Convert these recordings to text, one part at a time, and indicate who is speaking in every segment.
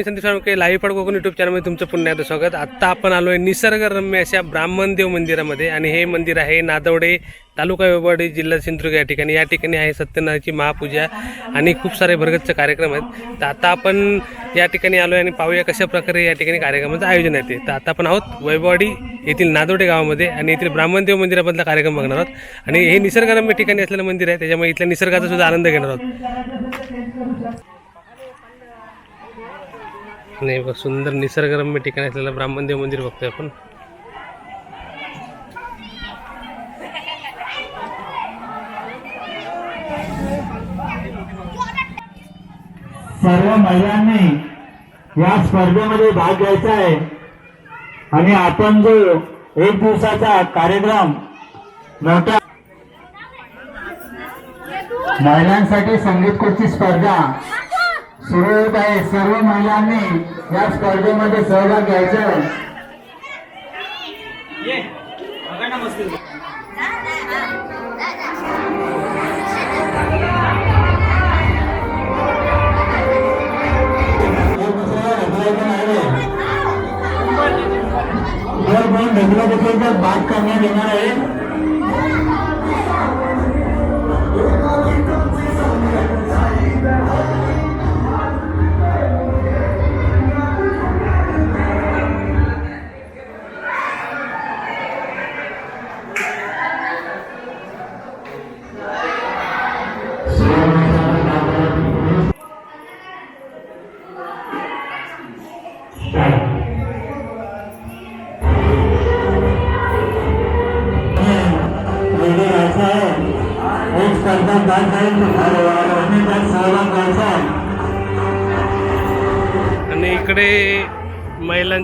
Speaker 1: मी Sandeep Salunke live पड Konkan YouTube चॅनलमध्ये तुमचं पुन्हा एकदा स्वागत. आत्ता आपण आलो आहे निसर्गरम्य अशा ब्राह्मणदेव मंदिरामध्ये आणि हे मंदिर आहे नादवडे तालुका वेवाडी जिल्हा सिंधुदुर्ग या ठिकाणी. या ठिकाणी आहे सत्यनारायणची महापूजा आणि खूप सारे भरगतचे कार्यक्रम आहेत. तर आता आपण या ठिकाणी आलो आहे आणि पाहूया कशा प्रकारे या ठिकाणी कार्यक्रमाचं आयोजन आहे ते. तर आता आपण आहोत वैवाडी येथील नादोडे गावामध्ये आणि येथील ब्राह्मणदेव मंदिरामधला कार्यक्रम बघणार आहोत. आणि हे निसर्गरम्य ठिकाणी असलेलं मंदिर आहे त्याच्यामुळे इथल्या निसर्गाचा सुद्धा आनंद घेणार आहोत. नाही बघ सुंदर निसर्गरम्य ठिकाणी असलेलं ब्राह्मणदेव मंदिर बघतोय आपण.
Speaker 2: सर्व महिलांनी या स्पर्धेमध्ये भाग घ्यायचा आहे. आणि आपण जो एक दिवसाचा कार्यक्रम मोठा महिलांसाठी संगीत खुर्ची स्पर्धा सुरू होत आहे सर्व महिलांनी या स्पर्धेमध्ये सहभाग घ्यायचा आहे.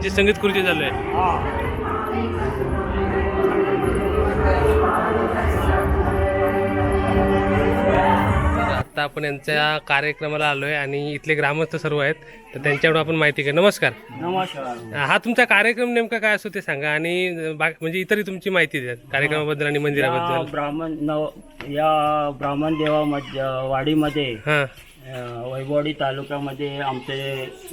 Speaker 1: महिलांची संगीत खुर्ची चालू आहे. आता आपण यांच्या कार्यक्रमाला आलोय आणि इथले ग्रामस्थ सर्व आहेत तर त्यांच्याकडून आपण माहिती घ्या नमस्कार.
Speaker 2: नमस्कार.
Speaker 1: हा तुमचा कार्यक्रम नेमका काय असतो ते सांगा आणि बा- म्हणजे इतरही तुमची माहिती द्या कार्यक्रमाबद्दल आणि मंदिराबद्दल.
Speaker 3: ब्राह्मण नव या ब्राह्मण देवामध्ये वाडीमध्ये अ, वैभववाडी तालुक्यामध्ये आमचे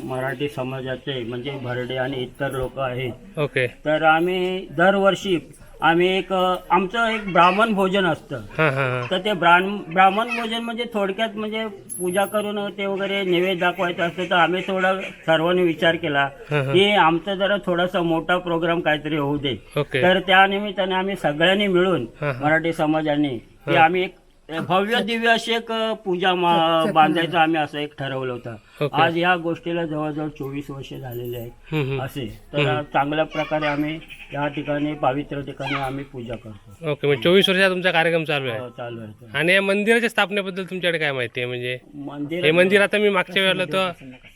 Speaker 3: मराठी समाजाचे म्हणजे भरडे आणि इतर लोक आहेत.
Speaker 1: ओके.
Speaker 3: तर आम्ही दरवर्षी आम्ही एक आमचं एक ब्राह्मण भोजन असतं.
Speaker 1: हा हा हा.
Speaker 3: तर ते ब्राह्म ब्राह्मण भोजन म्हणजे थोडक्यात म्हणजे पूजा करून ते वगैरे नैवेद्य दाखवायचं असतं तर आम्ही थोडा सर्वांनी विचार केला. की आमचा जरा थोडासा मोठा प्रोग्राम काहीतरी होऊ दे. तर त्या निमित्ताने आम्ही सगळ्यांनी मिळून. मराठी समाजाने की आम्ही एक भव्य दिव्य अशी एक पूजा मा- बांधायचं आम्ही असं एक ठरवलं होतं. आज या गोष्टीला जवळजवळ चोवीस वर्ष झालेले आहेत. असे. तर चांगल्या प्रकारे आम्ही या ठिकाणी पवित्र ठिकाणी आम्ही पूजा करतो.
Speaker 1: ओके म्हणजे चोवीस वर्षाचा तुमचा कार्यक्रम चालू आहे.
Speaker 3: हो, चालू आहे.
Speaker 1: आणि या मंदिराच्या स्थापनेबद्दल तुमच्याकडे काय माहिती आहे? म्हणजे
Speaker 3: मंदिर
Speaker 1: हे मंदिर आता मी मागच्या वेळेला तर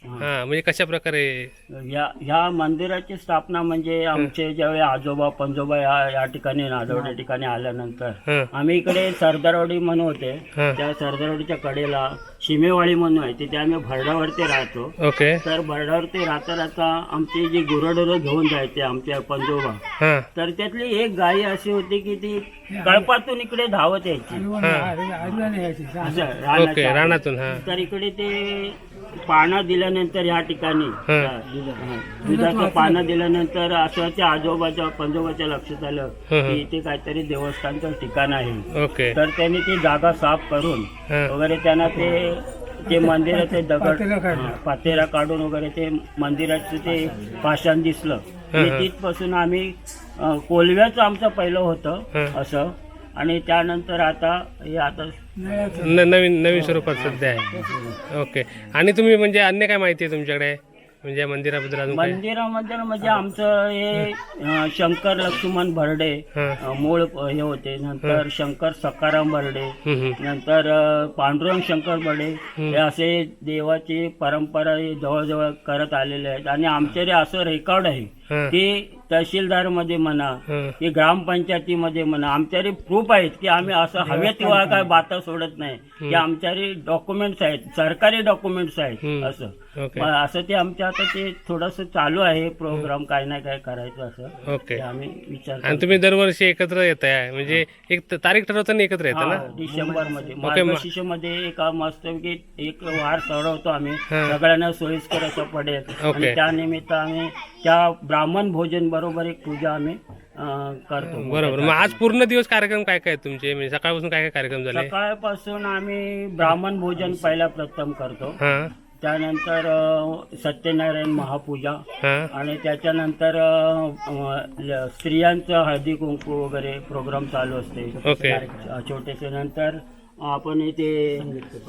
Speaker 1: हा म्हणजे कशा प्रकारे
Speaker 3: या ह्या मंदिराची स्थापना म्हणजे आमचे ज्यावेळी आजोबा पंजोबा या या ठिकाणी नादवड्या ठिकाणी आल्यानंतर
Speaker 1: हा.
Speaker 3: आम्ही इकडे सरदारवाडी म्हणून होते.
Speaker 1: हा.
Speaker 3: त्या सरदारवाडीच्या कडेला शिमेवाडी म्हणून आहे तिथे आम्ही भरडावरती राहतो.
Speaker 1: ओके.
Speaker 3: तर भरडावरती राहता राहता आमची जी गुरडोरं घेऊन जायचे आमच्या पंजोबा
Speaker 1: हा.
Speaker 3: तर त्यातली एक गाय अशी होती की ती कळपातून इकडे धावत यायची.
Speaker 1: हा. रानातून हा.
Speaker 3: तर इकडे ते पानं दिल्यानंतर या ठिकाणी दुधाचं पानं दिल्यानंतर असं त्या आजोबाच्या पंजोबाच्या लक्षात आलं. की इथे काहीतरी देवस्थानचं ठिकाण आहे.
Speaker 1: ओके.
Speaker 3: तर त्यांनी ती जागा साफ करून वगैरे त्यांना ते ते मंदिराचे दगड हा, पातेरा काढून वगैरे ते मंदिराचं ते पाषाण दिसलं. आणि. तिथपासून आम्ही अ, कोलव्याचं आमचं पहिलं होतं
Speaker 1: हं.
Speaker 3: असं. आणि त्यानंतर आता हे आता
Speaker 1: न- नवीन नवीन स्वरूपात सध्या आहे. ओके. आणि तुम्ही म्हणजे अन्य काय माहिती आहे तुमच्याकडे? म्हणजे या मंदिराबद्दल अजून काय
Speaker 3: मंदिरामध्ये म्हणजे आमचं हे अ, शंकर लक्ष्मण भरडे
Speaker 1: हा.
Speaker 3: अ, मूळ हे होते. नंतर शंकर सकाराम भरडे
Speaker 1: हम्म, हम्म.
Speaker 3: नंतर अ, पांडुरंग शंकर बडे हे असे देवाची परंपरा हे जवळजवळ करत आलेले आहेत. आणि आमच्याकडे असं रेकॉर्ड आहे
Speaker 1: हा.
Speaker 3: की तहसीलदारमध्ये म्हणा. की ग्रामपंचायतीमध्ये म्हणा आमच्याकडे प्रूफ आहेत की आम्ही असं हव्या तेव्हा काय बाता सोडत नाही. की आमच्याकडे डॉक्युमेंट्स आहेत सरकारी डॉक्युमेंट्स आहेत. असं. असं ते आमच्या आता ते थोडंसं चालू आहे प्रोग्राम काय ना काय करायचं असं.
Speaker 1: ओके.
Speaker 3: आम्ही विचार
Speaker 1: आणि तुम्ही दरवर्षी एकत्र येत आहे म्हणजे एक तारीख ठरवताना एकत्र येतं ना?
Speaker 3: डिसेंबरमध्ये मार्गशीर्षमध्ये एक मस्त एक वार चढवतो आम्ही. सगळ्यांना सोयीस्कर असं पडेल.
Speaker 1: ओके.
Speaker 3: आणि त्यानिमित्त आम्ही त्या ब्राह्मण भोजन बरोबर एक पूजा आम्ही अं, करतो.
Speaker 1: बरोबर. मग आज पूर्ण दिवस कार्यक्रम काय काय तुमचे? म्हणजे सकाळपासून काय काय कार्यक्रम झाले?
Speaker 3: सकाळपासून आम्ही ब्राह्मण भोजन पहिला प्रथम करतो.
Speaker 1: हा.
Speaker 3: त्यानंतर अं, सत्यनारायण महापूजा
Speaker 1: हा.
Speaker 3: आणि त्याच्यानंतर अं, अं, ल- स्त्रियांचं हळदी कुंकू वगैरे प्रोग्राम चालू असते.
Speaker 1: ओके.
Speaker 3: अं, छोटेसे नंतर आपण इथे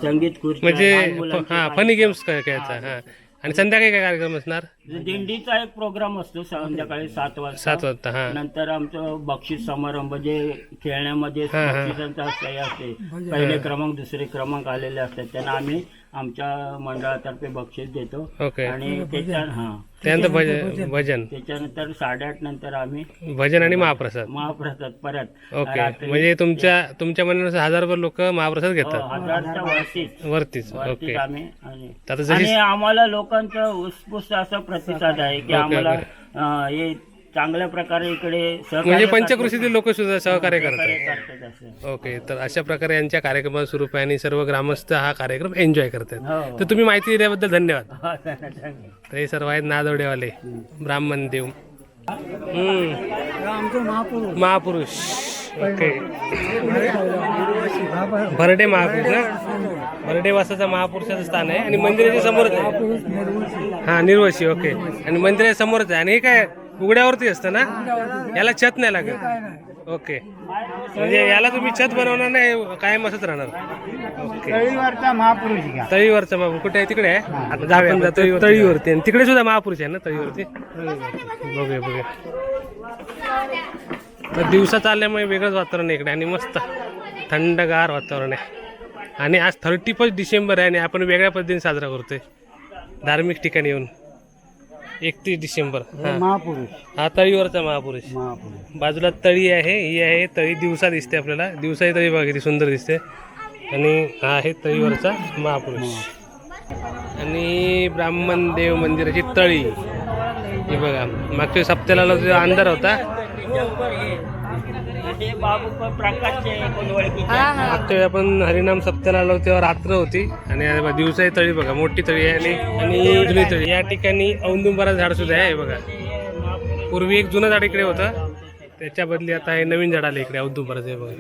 Speaker 3: संगीत खुर्ची
Speaker 1: म्हणजे
Speaker 3: लहान मुलांचे
Speaker 1: हा फनी गेम्स खेळायचा हा. आणि संध्याकाळी काय कार्यक्रम असणार?
Speaker 3: दिंडीचा एक प्रोग्राम असतो संध्याकाळी सात वाजता.
Speaker 1: सात वाजता हा.
Speaker 3: नंतर आमचं बक्षीस समारंभ जे खेळण्यामध्ये. बक्षिसांचा असते. पहिले क्रमांक दुसरे क्रमांक आलेले असतात. त्यांना आम्ही आमच्या मंडळातर्फे बक्षीस देतो.
Speaker 1: ओके.
Speaker 3: आणि त्याच्या हा.
Speaker 1: त्यानंतर भजन. भजन.
Speaker 3: त्याच्यानंतर साडेआठ नंतर आम्ही
Speaker 1: भजन आणि महाप्रसाद.
Speaker 3: महाप्रसाद परत.
Speaker 1: ओके.
Speaker 3: रात्री-
Speaker 1: म्हणजे तुमच्या तुमच्या म्हणण्यानुसार हजारभर लोक महाप्रसाद
Speaker 3: हो,
Speaker 1: घेतात.
Speaker 3: हजारच्या वरतीच.
Speaker 1: वरतीच.
Speaker 3: वरतीच
Speaker 1: ओके.
Speaker 3: आम्ही आणि
Speaker 1: आता जशी
Speaker 3: आणि आम्हाला लोकांचा उत्स्फूर्त असा प्रतिसाद आहे की आम्हाला. अं, हे चांगल्या प्रकारे इकडे सहकार्य
Speaker 1: म्हणजे. पंचकृषीतील लोक सुद्धा सहकार्य करतात.
Speaker 3: करतात असं.
Speaker 1: ओके तर अशा प्रकारे यांच्या कार्यक्रमात स्वरूप आहे आणि सर्व ग्रामस्थ हा कार्यक्रम एन्जॉय करतात.
Speaker 3: हो.
Speaker 1: तर तुम्ही माहिती दिल्याबद्दल धन्यवाद.
Speaker 3: हा, चांगलं.
Speaker 1: तर हे सर्व आहेत नादवडेवाले ब्राह्मण देव. हम्म. महापुरुष. ओके. भरडे महापुरुष ना? भरडे वासाचा महापुरुषाचं स्थान आहे आणि मंदिराच्या समोरच आहे. हा निर्वशी ओके. आणि मंदिराच्या समोरच आहे. आणि हे काय? उघड्यावरती असतं ना? याला छत नाही लागत. ओके. म्हणजे याला तुम्ही छत बनवणार नाही कायम असंच राहणार. ओके.
Speaker 2: महापुरुष घ्या.
Speaker 1: तळीवरचा महापुरुष. कुठे आहे? तिकडे आहे? आता जाऊया आपण तळी- तळीवरती. आणि तिकडे सुद्धा महापुरुष आहे ना तळीवरती? बघूया बघूया. तर दिवसा चालल्यामुळे वेगळंच वातावरण आहे इकडे आणि मस्त. थंडगार वातावरण आहे. आणि आज थर्टी फर्स्ट डिसेंबर आहे आणि आपण वेगळ्या पद्धतीने साजरा करतोय. धार्मिक ठिकाणी येऊन. एकतीस डिसेंबर. हा
Speaker 2: महापुरुष.
Speaker 1: हा तळीवरचा महापुरुष.
Speaker 2: महापुरुष.
Speaker 1: बाजूला तळी आहे ही आहे तळी दिवसा दिसते आपल्याला. दिवसा ही तळी बघा किती सुंदर दिसते. आणि हा आहे तळीवरचा महापुरुष. आणि ब्राह्मण देव मंदिराची तळी. ही बघा मागच्या सप्त्याला जो अंधार होता
Speaker 3: ते बाबू पण प्रकाशचे कोण ओळखीचे
Speaker 1: मागच्या वेळी आपण हरिनाम सप्त्याला आलो तेव्हा रात्र होती. आणि आता बघा, दिवसा ही तळी बघा मोठी तळी आहे आणि आणि जुनी तळी. या ठिकाणी औंदुंबरा झाड सुद्धा आहे हे बघा. पूर्वी एक जुनं झाड इकडे होतं. त्याच्या बदली आता हे नवीन झाड आले इकडे औदुंबराचं हे बघा.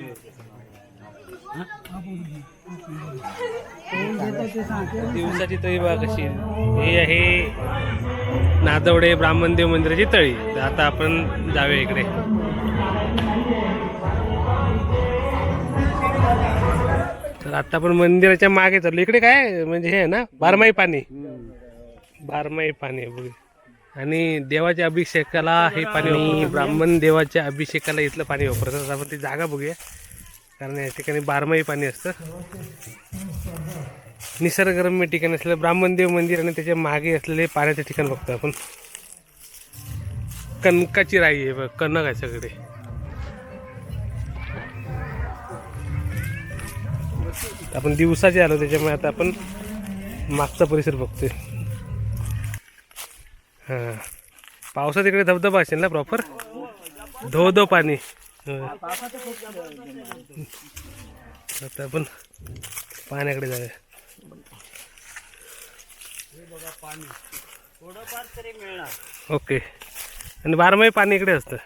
Speaker 1: दिवसाची तळी बघा कशी आहे. ही आहे नादवडे ब्राह्मणदेव मंदिराची तळी. तर आता आपण जाऊया इकडे. तर आता आपण मंदिराच्या मागे चाललो. इकडे काय? म्हणजे हे आहे ना बारमाही पाणी. बारमाही पाणी बघा. आणि देवाच्या अभिषेकाला हे पाणी ब्राह्मण देवाच्या अभिषेकाला इथलं पाणी वापरतात. आपण ती जागा बघूया. कारण या ठिकाणी बारमाही पाणी असतं. निसर्गरम्य ठिकाण असलेलं ब्राह्मणदेव मंदिर आणि त्याच्यामागे असलेले पाण्याचे ठिकाण बघतो आपण. कनकाची राई आहे बघ कनक आहे सगळे. आपण दिवसाचे आलो त्याच्यामुळे आता आपण मागचा परिसर बघतोय. हां. पावसात इकडे धबधबा असेल ना प्रॉपर धो धो पाणी. आता आपण पाण्याकडे जाऊया.
Speaker 3: थोडंफार तरी मिळणार.
Speaker 1: ओके. आणि बारमाही पाणी इकडे असतं.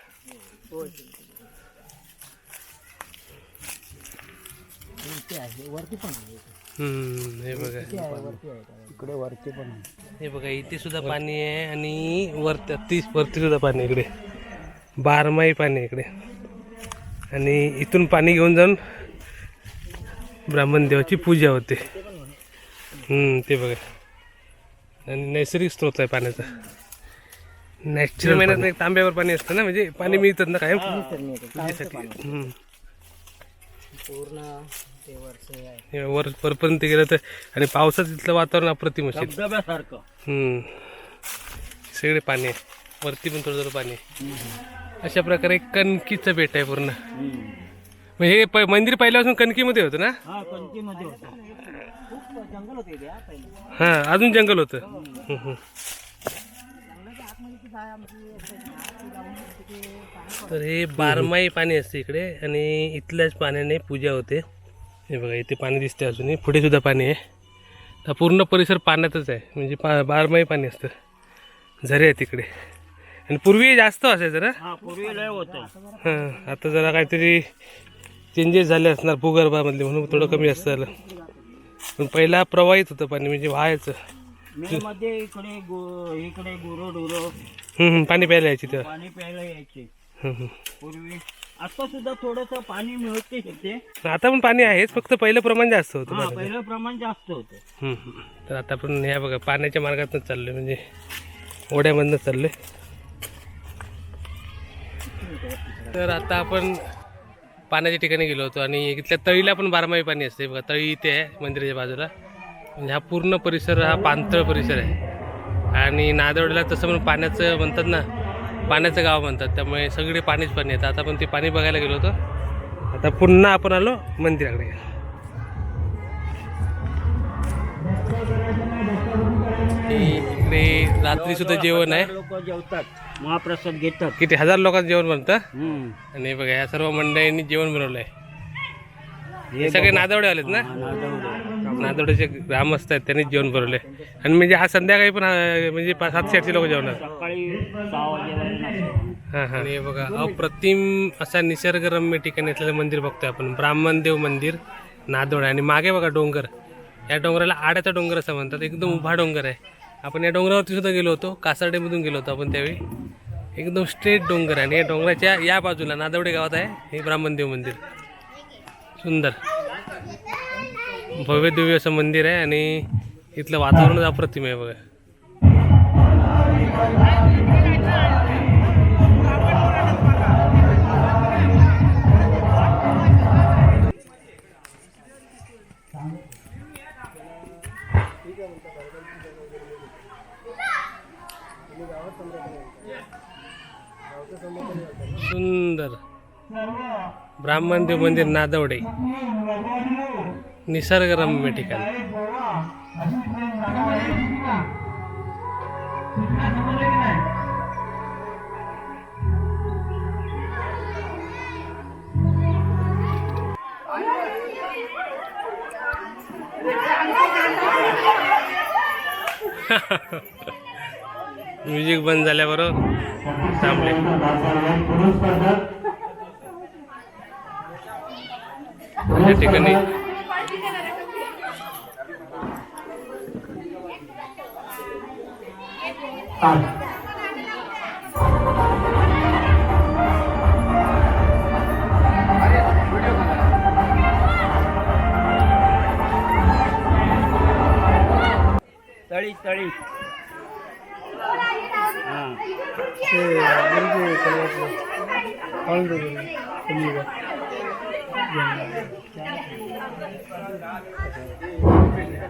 Speaker 1: हम्म, हे बघा.
Speaker 2: इकडे. वरती पण आहे.
Speaker 1: हे बघा इथे सुद्धा पाणी आहे आणि वरती तीस वरती सुद्धा पाणी इकडे. बारमाही पाणी आहे इकडे. आणि इथून पाणी घेऊन जाऊन ब्राह्मण देवाची पूजा होते. हम्म, ते बघा. आणि नैसर्गिक स्रोत आहे पाण्याचा. नॅचरल महिन्यात एक तांब्यावर पाणी असतं ना म्हणजे पाणी मिळतात ना कायम. हम्म. हे वर वरपर्यंत गेलं तर आणि पावसात तिथलं वातावरण अप्रतिम असेल.
Speaker 3: धबधब्यासारखं.
Speaker 1: हम्म. सगळे पाणी आहे. वरती पण थोडं थोडं पाणी आहे. अशा प्रकारे कणकीचं बेट आहे पूर्ण. म्हणजे हे प- मंदिर पहिल्यापासून कणकीमध्ये होतं ना?
Speaker 3: हा कंटीमध्ये होता.
Speaker 1: हा अजून जंगल होतं. हम्म, हम्म. तर हे बारमाही पाणी असते इकडे आणि इथल्याच पाण्याने पूजा होते. हे बघा इथे पाणी दिसते अजूनही. पुढे सुद्धा पाणी आहे. हा पूर्ण परिसर पाण्यातच आहे. म्हणजे पा बारमाही पाणी असतं. झरे आहेत तिकडे आणि पूर्वी जास्त असायचं ना
Speaker 3: हा पूर्वी होतं.
Speaker 1: हां आता जरा काहीतरी चेंजेस झाले असणार भूगर्भामधले म्हणून थोडं कमी असतं झालं. पण पहिला प्रवाहित होतं पाणी म्हणजे व्हायचं.
Speaker 3: इकडे इकडे
Speaker 1: पाणी प्यायला यायची तेव्हा.
Speaker 3: पाणी प्यायला यायचे. पूर्वी आता सुद्धा थोडस पाणी मिळते ते
Speaker 1: आता पण पाणी आहेच फक्त पहिलं प्रमाण जास्त होतं
Speaker 3: हा
Speaker 1: पाण्याचं.
Speaker 3: पहिलं प्रमाण जास्त होतं.
Speaker 1: हम्म, हम्म. तर आता आपण ह्या बघा पाण्याच्या मार्गातून चाललोय म्हणजे ओढ्यामधनं चाललोय. तर आता आपण पाण्याच्या ठिकाणी गेलो होतो आणि इथल्या तळीला पण बारमाही पाणी असते बघा तळी इथे आहे मंदिराच्या बाजूला. म्हणजे हा पूर्ण परिसर हा पाणथळ परिसर आहे. आणि नादवडला तसं पण पाण्याचं म्हणतात ना पाण्याचं गाव म्हणतात त्यामुळे सगळे पाणीच पाणी येतं आता आपण ते पाणी बघायला गेलो होतो. आता पुन्हा आपण आलो मंदिराकडे. इकडे रात्री सुद्धा जेवण आहे.
Speaker 3: लोक जेवतात महाप्रसाद घेतात.
Speaker 1: किती हजार लोकांचं जेवण बनतं?
Speaker 3: हम्म.
Speaker 1: आणि बघा या सर्व मंडळींनी जेवण बनवलंय.
Speaker 3: हे
Speaker 1: हे सगळे नादवडे आलेत ना?
Speaker 3: हा, नादवडे.
Speaker 1: नादवडेचे ग्रामस्थ आहेत त्यांनी जेवण बनवलंय आणि म्हणजे हा संध्याकाळी पण अं, म्हणजे पाच सातशे आठशे लोक जेवणार.
Speaker 3: सकाळी सहा वाजेपर्यंत असतं.
Speaker 1: हा हा. आणि हे बघा अप्रतिम असा निसर्गरम्य ठिकाणी असलेलं मंदिर बघतोय आपण. ब्राह्मणदेव मंदिर नादोड आणि मागे बघा डोंगर. या डोंगराला आड्याचा डोंगर असं म्हणतात. एकदम उभा डोंगर आहे. आपण या डोंगरावरती सुद्धा गेलो होतो. कासारडेमधून गेलो होतो आपण त्यावेळी. एकदम स्ट्रेट डोंगर आहे. आणि या डोंगराच्या या बाजूला नादवडे गावात आहे हे ब्राह्मणदेव मंदिर. सुंदर. भव्य दिव्य असं मंदिर आहे आणि इथलं वातावरणच अप्रतिम आहे बघा. सुंदर. ब्राह्मणदेव मंदिर नादवडे. निसर्गरम्य ठिकाण. म्युझिक बंद झाल्याबरोबर थांबले.
Speaker 2: या ठिकाणी पुरुष स्पर्धक
Speaker 1: या ठिकाणी
Speaker 2: तास.
Speaker 3: तळी तळी हा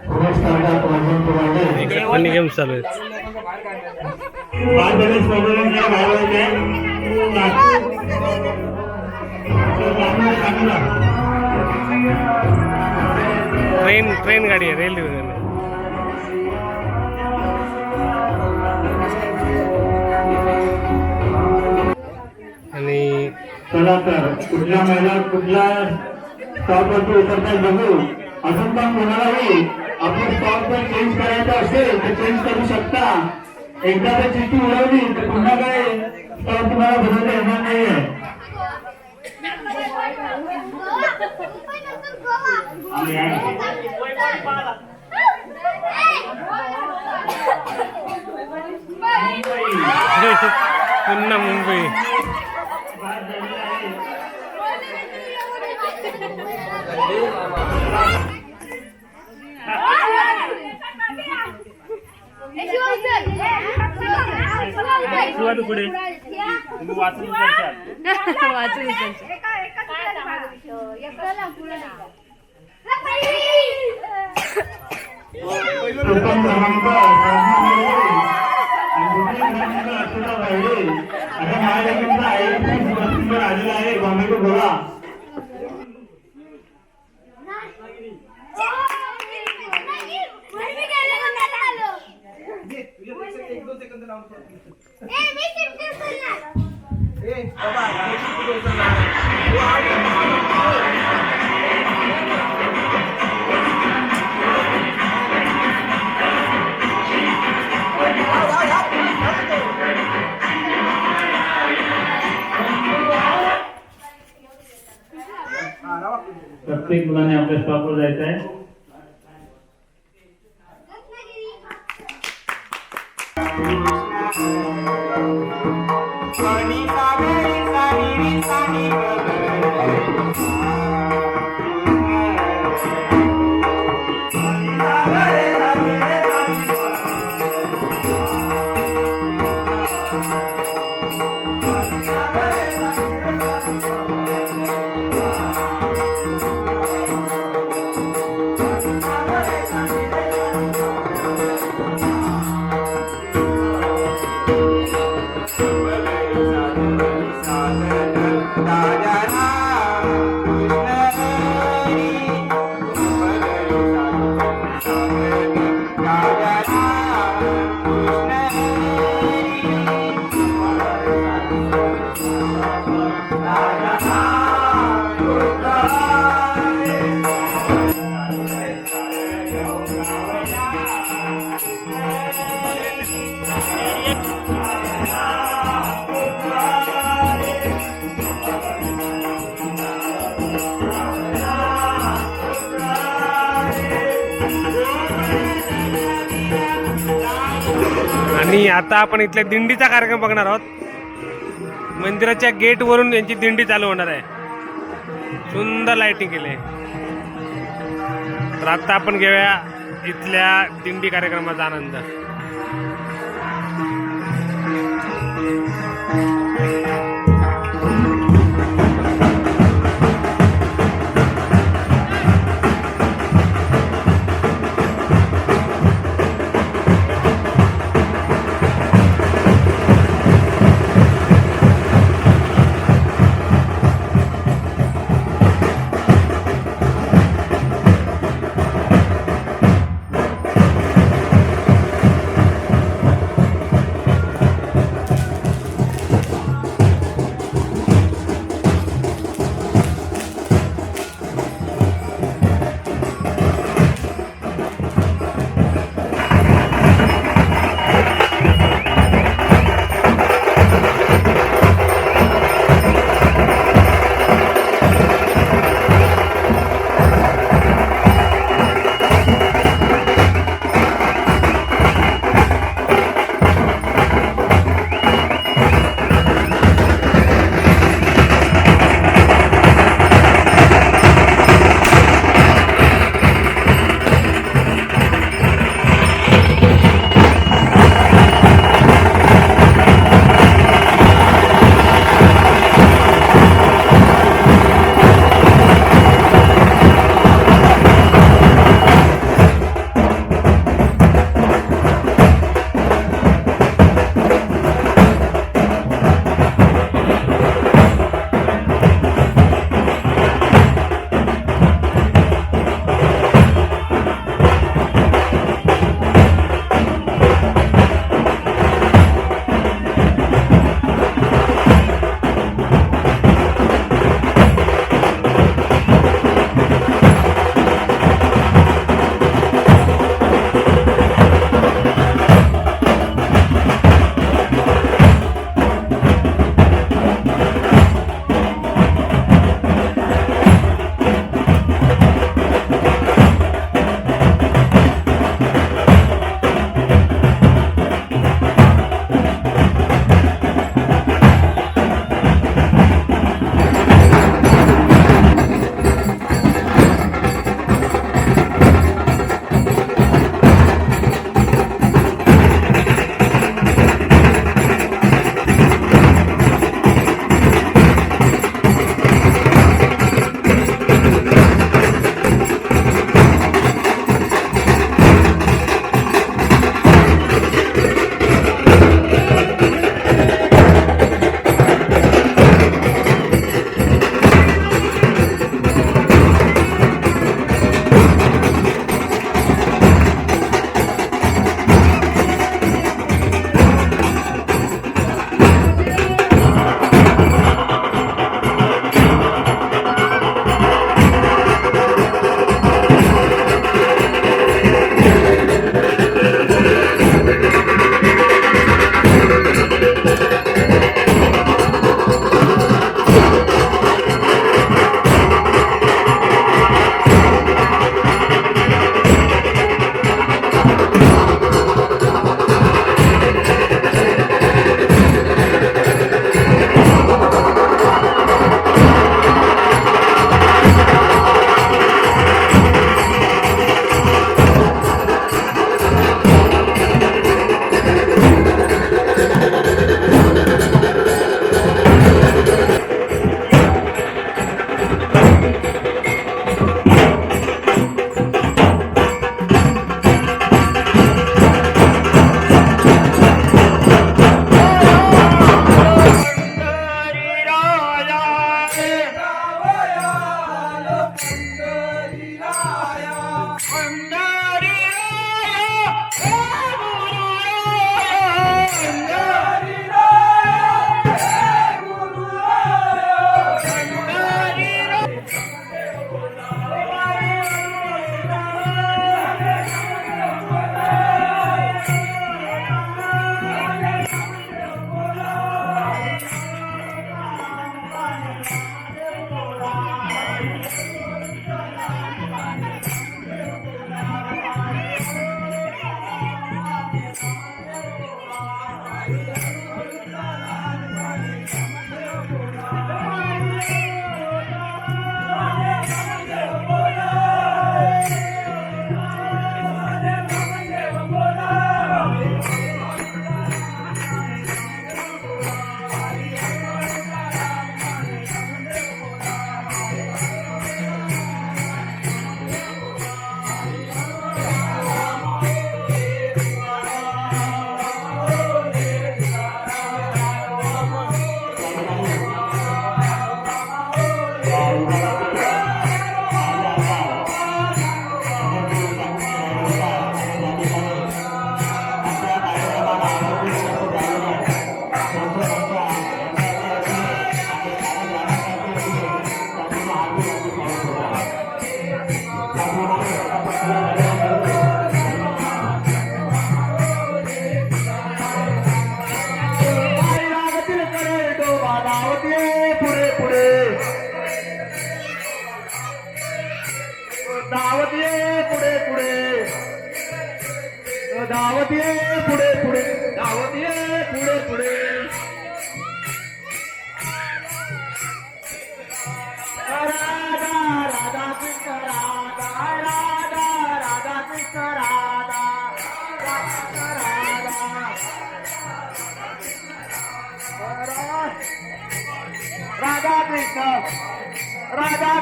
Speaker 2: पुरुष स्पर्धक अर्जुन कुराडे
Speaker 1: इकडे फनी गेम्स चालू आहेत
Speaker 2: बालबडी स्पर्धकांच्या
Speaker 1: ट्रेन ट्रेन गाडी आहे रेल्वे आणि
Speaker 2: चला तर कुठल्या महिला कुठल्या स्टॉपवरती उतरताय बघू. अजून पण कोणालाही आपण स्टॉप जर चेंज करायचा असेल तर चेंज करू शकता. एकदा जर चिठ्ठी उडवली तर पुन्हा काय स्टॉप तुम्हाला बदलता येणार नाहीये आणि
Speaker 1: पुन्हा मुंबई
Speaker 3: शिवा तू पुढे तुम्ही वाचून करशाल.
Speaker 2: प्रथम क्रमांक
Speaker 4: सुंदर अक्षता पाहिजे आता महाराष्ट्राचा आहे खूप सुंदर आलेला आहे बॉम्बे बोला प्रत्येक मुलाने आपल्या स्टॉपवर जायचं आहे.
Speaker 1: आणि आता आपण इथल्या दिंडीचा कार्यक्रम बघणार आहोत. मंदिराच्या गेट वरून यांची दिंडी चालू होणार आहे. सुंदर लाइटिंग आहे. तर आता आपण घेऊया इथल्या दिंडी कार्यक्रमाचा आनंद.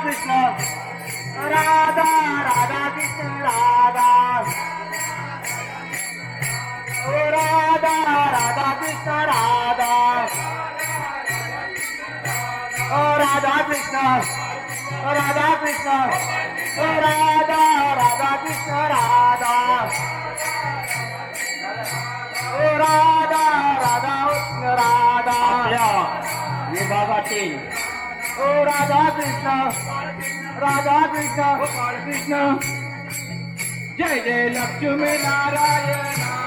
Speaker 5: कृष्ण। राधा राधा कृष्ण राधा। राधा राधा कृष्ण राधा। राधा कृष्ण राधा कृष्ण राधा राधा कृष्ण राधा। राधा राधा कृष्ण राधा।
Speaker 3: विभागातील
Speaker 5: ओ राधा कृष्ण राधा कृष्ण कृष्ण। जय जय लक्ष्मी नारायण।